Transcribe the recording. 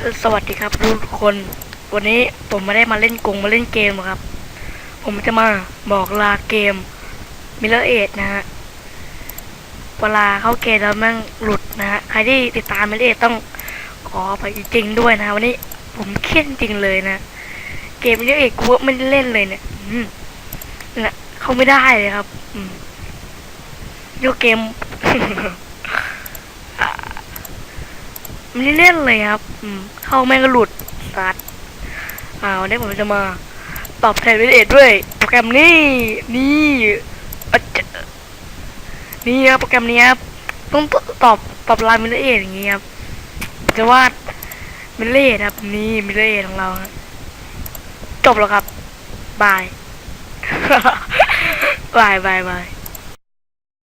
สวัสดีครับทุกคน วันนี้ผมไม่ได้มาเล่นกงมาเล่นเกมครับ ผมจะมาบอกลาเกมมิเลอร์เอนะฮะเวลาเข้าเกมแล้วแม่งหลุดนะฮะใครที่ติดตามมิเลอร์เอต้องขอไปจริงด้วยนะวันนี้ผมเครียดจริงเลยนะ เกมมิเลอร์เอกูว่าไม่เล่นเลยเนี่ยนั่นแหละเข้าไม่ได้เลยครับอืมโยเกม ไม่ได้เล่นเลยครับอืมเข้าแม่งก็หลุดสัตว์อ่าวันนี้ผมจะมา ตอบแทนวิดเอด้วย โปรแกรมนี้นี่นี่ครับโปรแกรมนี้ครับต้องตอบตอบไลน์มิลเลอร์อย่างงี้ครับจะวาดมิลเลอร์ครับ นี่มิลเลอร์ของเราจบแล้วครับบายบายบายบาย